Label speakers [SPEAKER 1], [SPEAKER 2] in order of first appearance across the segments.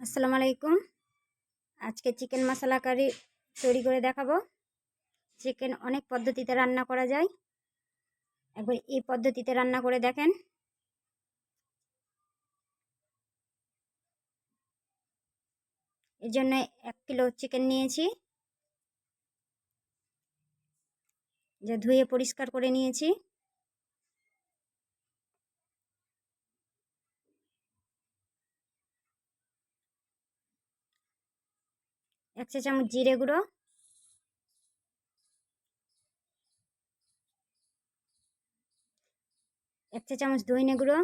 [SPEAKER 1] আসসালামু আলাইকুম। আজকে চিকেন মশলা কারি তৈরি করে দেখাবো। চিকেন অনেক পদ্ধতিতে রান্না করা যায়। একবার এই পদ্ধতিতে রান্না করে দেখেন। এর জন্য এক কিলো চিকেন নিয়েছি। যা ধুয়ে পরিষ্কার করে নিয়েছি। এক চা চামচ জিরে গুঁড়ো এক চা চামচ দইনে গুঁড়ো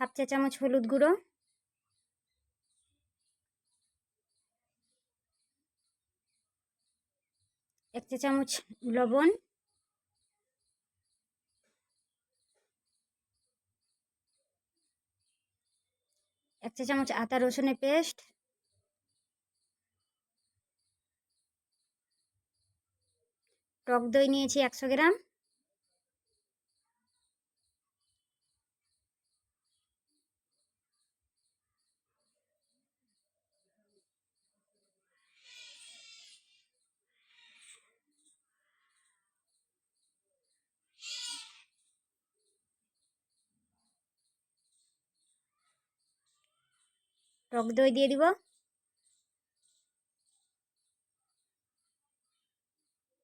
[SPEAKER 1] হাফ চা চামচ হলুদ গুঁড়ো এক চা চামচ লবণ এক চা চামচ আতা রসুনের পেস্ট। টক দই নিয়েছি একশো গ্রাম। টক দই দিয়ে দিব।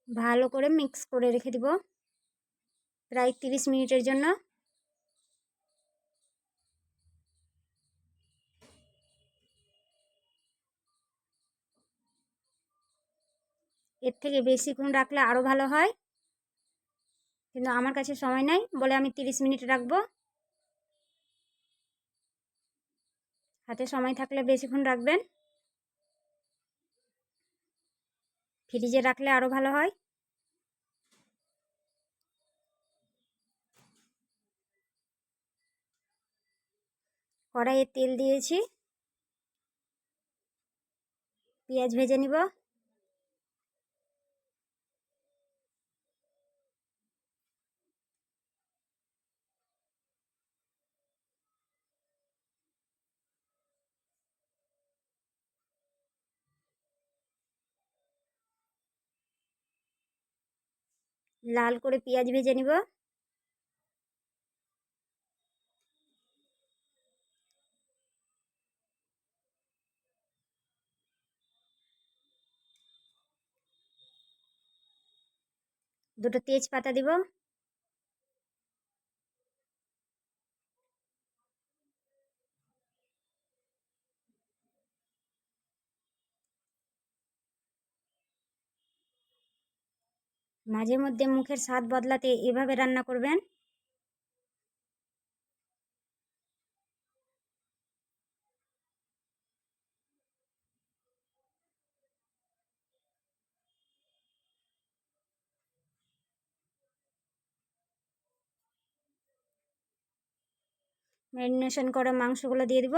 [SPEAKER 1] ভালো করে মিক্স করে রেখে দিব প্রায় তিরিশ মিনিটের জন্য। এর থেকে বেশিক্ষণ রাখলে আরও ভালো হয়? কিন্তু আমার কাছে সময় নাই বলে আমি তিরিশ মিনিট রাখব। হাতে সময় থাকলে বেশিক্ষণ রাখবেন? ফ্রিজে রাখলে আরও ভালো হয়? কড়াইয়ে তেল দিয়েছি। পেঁয়াজ ভেজে নিব। লাল করে পেঁয়াজ ভেজে নিব। দুটো তেজপাতা দিব। মাঝে মধ্যে মুখের স্বাদ বদলাতে এভাবে রান্না করবেন? ম্যারিনেশন করা মাংসগুলো দিয়ে দিব।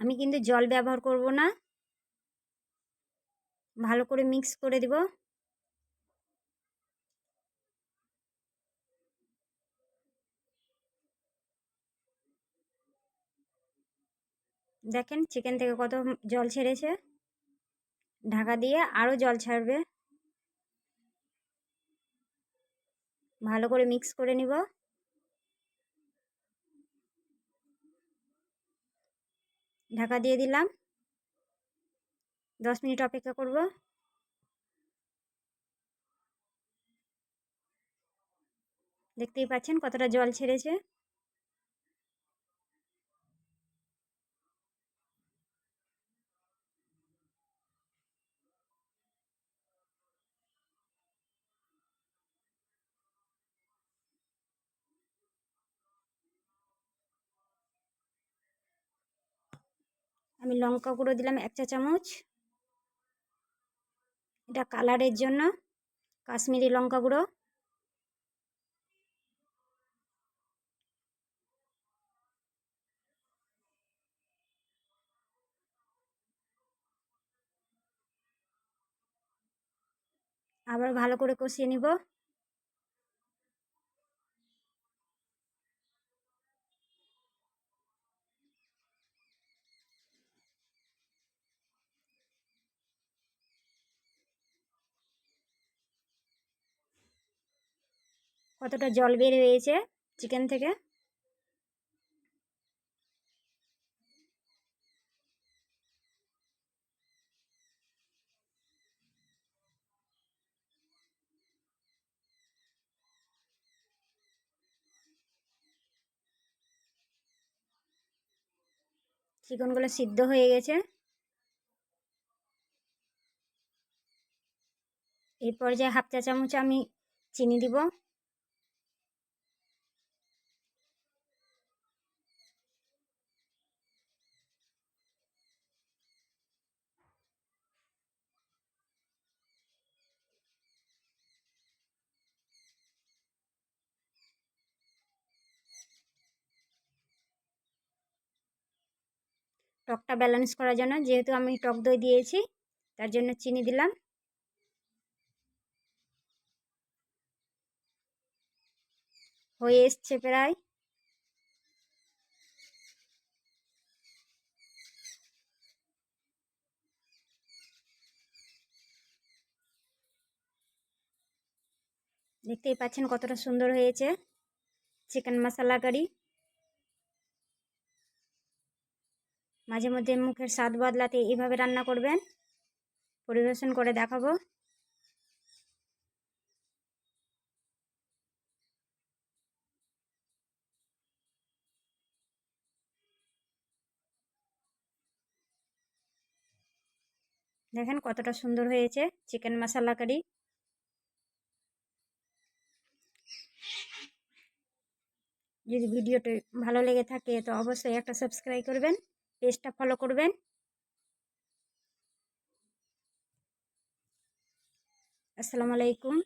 [SPEAKER 1] আমি কিন্তু জল ব্যবহার করব না। ভালো করে মিক্স করে দিব। দেখেন চিকেন থেকে কত জল ছেড়েছে। ঢাকা দিয়ে আরও জল ছাড়বে। ভালো করে মিক্স করে নিব। ঢাকা দিয়ে দিলাম। দশ মিনিট অপেক্ষা করব। দেখতেই পাচ্ছেন কতটা জল ছেড়েছে। আমি লঙ্কা গুঁড়ো দিলাম এক চা চামচ। এটা কালারের জন্য কাশ্মীরি লঙ্কা গুঁড়ো। আবার ভালো করে কষিয়ে নিব। কতটা জল বের হয়েছে চিকেন থেকে? চিকেনগুলো সিদ্ধ হয়ে গেছে। এই পর্যায়ে হাফ চা চামচ আমি চিনি দিব। টকটা ব্যালেন্স করার জন্য, যেহেতু আমি টক দই দিয়েছি, তার জন্য চিনি দিলাম। হয়ে এসছে প্রায়। দেখতেই পাচ্ছেন কতটা সুন্দর হয়েছে। Chicken masala curry. মাঝে মধ্যে মুখের স্বাদ বদলাতে এইভাবে রান্না করবেন? পরিবেশন করে দেখাবো। দেখেন কতটা সুন্দর হয়েছে চিকেন মশলা কারি। যদি ভিডিওটি ভালো লেগে থাকে তো অবশ্যই একটা সাবস্ক্রাইব করবেন। পেজটা ফলো করবেন। আসসালামু আলাইকুম।